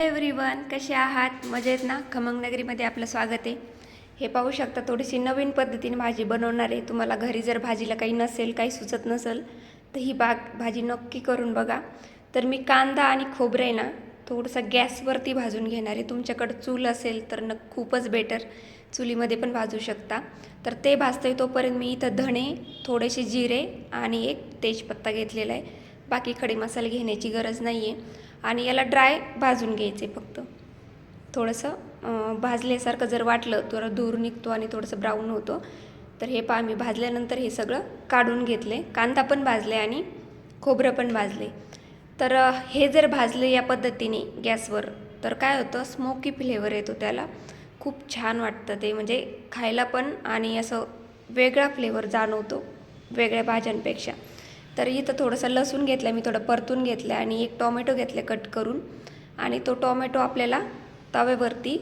Everyone कसे आहात? मजेत ना? खमंग नगरीमध्ये आपलं स्वागत आहे. हे पाहू शकता थोडीशी नवीन पद्धतीने भाजी बनवणार आहे. तुम्हाला घरी जर भाजीला काही नसेल काही सुचत नसेल तर ही बाग भाजी नक्की करून बघा. तर मी कांदा आणि खोबरं आहे ना थोडंसं गॅसवरती भाजून घेणार आहे. तुमच्याकडं चूल असेल तर न खूपच बेटर चुलीमध्ये पण भाजू शकता. तर ते भाजतंय तोपर्यंत मी इथं धणे थोडेसे जिरे आणि एक तेजपत्ता घेतलेला आहे. बाकी खडे मसाले घेण्याची गरज नाही आहे आणि याला ड्राय भाजून घ्यायचे फक्त. थोडंसं भाजल्यासारखं जर वाटलं तर धूर निघतो आणि थोडंसं ब्राऊन होतो. तर हे पहा मी भाजल्यानंतर हे सगळं काढून घेतले. कांदा पण भाजले आणि खोबरं पण भाजले. तर हे जर भाजले या पद्धतीने गॅसवर तर काय होतं स्मोकी फ्लेवर येतो त्याला. खूप छान वाटतं ते. म्हणजे खायला पण आणि असं वेगळा फ्लेवर जाणवतो वेगळ्या भाज्यांपेक्षा. तर इथं थोडंसं लसूण घेतलं मी थोडं परतून घेतलं आणि एक टॉमॅटो घेतलं कट करून. आणि तो टॉमॅटो आपल्याला तव्यावरती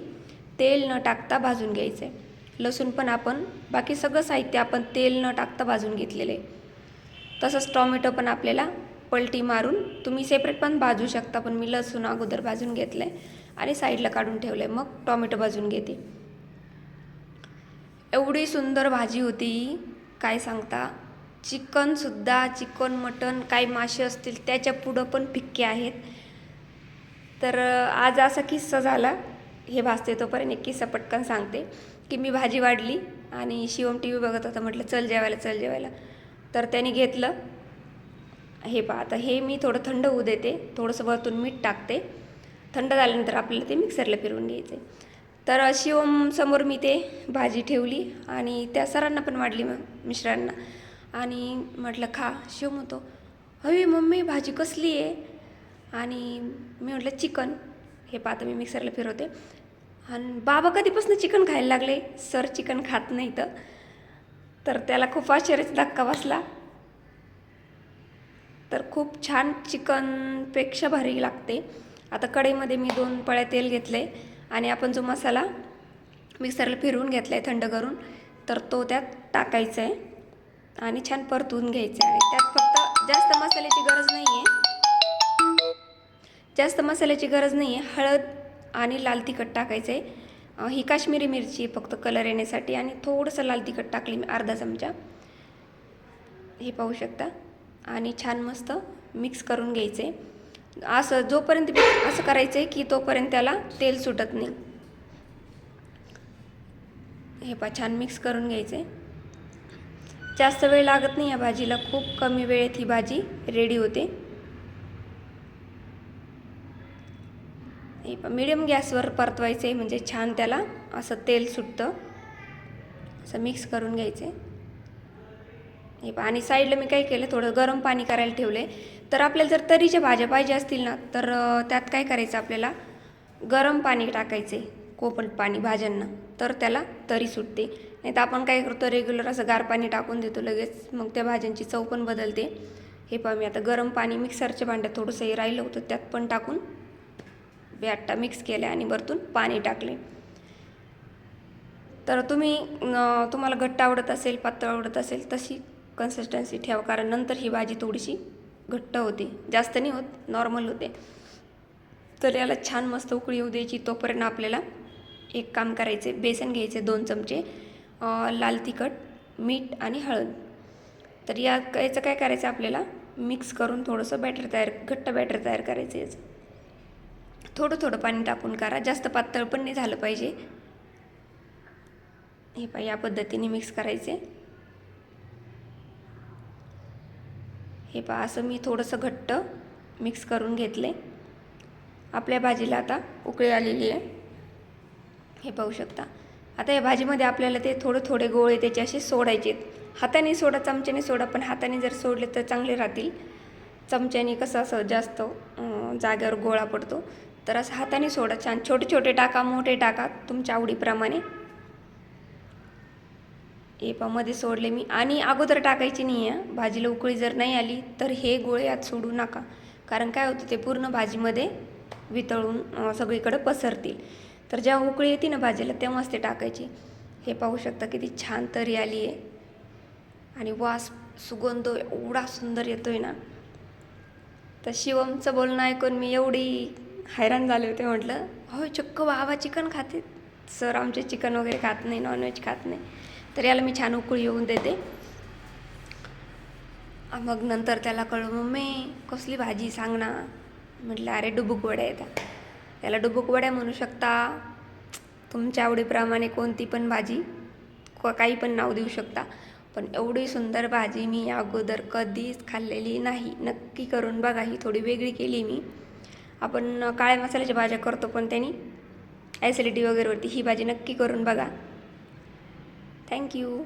तेल न टाकता भाजून घ्यायचं आहे लसूण पण आपण बाकी सगळं साहित्य आपण तेल न टाकता भाजून घेतलेलं आहे. तसंच टॉमॅटो पण आपल्याला पलटी मारून तुम्ही सेपरेट पण भाजू शकता पण मी लसूण अगोदर भाजून घेतलं आहे आणि साईडला काढून ठेवलं आहे मग टॉमॅटो भाजून घेते. एवढी सुंदर भाजी होती काय सांगता? चिकनसुद्धा चिकन मटन काही मासे असतील त्याच्या पुढं पण फिक्के आहेत. तर आज असा किस्सा झाला. हे भाजते तोपर्यंत एक किस्सा पटकन सांगते. की मी भाजी वाढली आणि शिवम टी व्ही बघत होता. म्हटलं चल जेवायला चल जेवायला. तर त्याने घेतलं. हे पहा आता हे मी थोडं थंड होऊ देते. थोडंसं वरतून मीठ टाकते. थंड झाल्यानंतर आपल्याला ते मिक्सरला फिरवून घ्यायचे तर शिवम समोर मी ते भाजी ठेवली आणि त्या सरांना पण वाढली मग मिश्रांना. आणि म्हटलं खा शिवम होतो हवी मम्मी भाजी कसली आहे? आणि मी म्हटलं चिकन. हे पाहता मी मिक्सरला फिरवते. आणि बाबा कधीपासून चिकन खायला लागले? सर चिकन खात नाही तर. त्याला खूप आश्चर्याचा धक्का बसला. तर खूप छान चिकनपेक्षा भारी लागते. आता कढईमध्ये मी दोन पळ्या तेल घेतले आणि आपण जो मसाला मिक्सरला फिरवून घेतला आहे थंड करून तर तो त्यात टाकायचा आहे आणि छान परतून घ्यायचं आहे आणि त्यात फक्त जास्त मसाल्याची गरज नाही आहे जास्त मसाल्याची गरज नाही आहे हळद आणि लाल तिखट टाकायचं. आहे ही काश्मीरी मिरची फक्त कलर येण्यासाठी आणि थोडंसं लाल तिखट टाकली मी अर्धा चमचा. हे पाहू शकता. आणि छान मस्त मिक्स करून घ्यायचं. आहे असं जोपर्यंत असं करायचं आहे की तोपर्यंत त्याला तेल सुटत नाही. हे पा छान मिक्स करून घ्यायचं. आहे जास्त वेळ लागत नाही या भाजीला खूप कमी वेळेत ही भाजी रेडी होते. हे मिडियम गॅसवर परतवायचं आहे म्हणजे छान त्याला असं तेल सुटतं. असं मिक्स करून घ्यायचं. आहे हे आणि साईडला मी काय केलं थोडं गरम पाणी करायला ठेवले तर आपल्याला जर तरीच्या भाज्या पाहिजे असतील ना तर त्यात काय करायचं आपल्याला? गरम पाणी टाकायचे. कोपल पाणी भाज्यांना तर त्याला तरी सुटते. नाही तर आपण काय करतो रेग्युलर असं गार पाणी टाकून देतो लगेच मग त्या भाज्यांची चव पण बदलते. हे पहा मी आता गरम पाणी मिक्सरच्या भांड्यात थोडंसं हे राहिलं होतं त्यात पण टाकून बॅटा मिक्स केले आणि वरतून पाणी टाकले. तर तुम्ही तुम्हाला घट्ट आवडत असेल पातळ आवडत असेल तशी कन्सिस्टन्सी ठेवा कारण नंतर ही भाजी थोडीशी घट्ट होते. जास्त नाही होत नॉर्मल होते. तर याला छान मस्त उकळी येऊ द्यायची तोपर्यंत आपल्याला एक काम करायचे बेसन घ्यायचे दोन चमचे लाल तिखट मीठ आणि हळद. तर या याचं काय करायचं आपल्याला? मिक्स करून थोडंसं बॅटर तयार घट्ट बॅटर तयार करायचं याचं. थोडं थोडं पाणी टाकून करा जास्त पातळ पण नाही झालं पाहिजे. हे पा या पद्धतीने मिक्स करायचे. हे पहा असं मी थोडंसं घट्ट मिक्स करून घेतले. आपल्या भाजीला आता उकळी आलेली आहे. हे पाहू शकता. आता या भाजीमध्ये आपल्याला ते थोडे थोडे गोळे त्याचे असे सोडायचे हाताने सोडा चमच्याने सोडा पण हाताने जर सोडले तर चांगले राहतील. चमच्याने कसं असं जास्त जागेवर गोळा पडतो. तर असं हाताने सोडा. छान छोटे छोटे टाका मोठे टाका तुमच्या आवडीप्रमाणे. हे मध्ये सोडले मी. आणि अगोदर टाकायची नाही आहे. भाजीला उकळी जर नाही आली तर हे गोळे आत सोडू नका. कारण काय होतं ते पूर्ण भाजीमध्ये वितळून सगळीकडे पसरतील. तर जेव्हा उकळी येते ना भाजीला तेव्हाच ते टाकायची. हे पाहू शकता किती छान तरी आली आहे. आणि वास सुगंध एवढा सुंदर येतो आहे ना. तर शिवमचं बोलणं ऐकून मी एवढी हैराण झाले होते म्हटलं हो चक्क बाबा चिकन खाते. सर आमचे चिकन वगैरे खात नाही नॉनव्हेज खात नाही. तर याला मी छान उकळी येऊन देते. मग नंतर त्याला कळलं मम्मी कसली भाजी सांग ना. म्हटलं अरे डुबुक वड्या येतात त्याला डुबुकवड्या म्हणू शकता. तुमच्या आवडीप्रमाणे कोणती पण भाजी क- काही पण नाव देऊ शकता. पण एवढी सुंदर भाजी मी या अगोदर कधीच खाल्लेली नाही. नक्की करून बघा ही थोडी वेगळी केली मी. आपण काळ्या मसाल्याच्या भाज्या करतो पण त्यांनी. ॲसिडिटी वगैरेवरती ही भाजी नक्की करून बघा. थँक्यू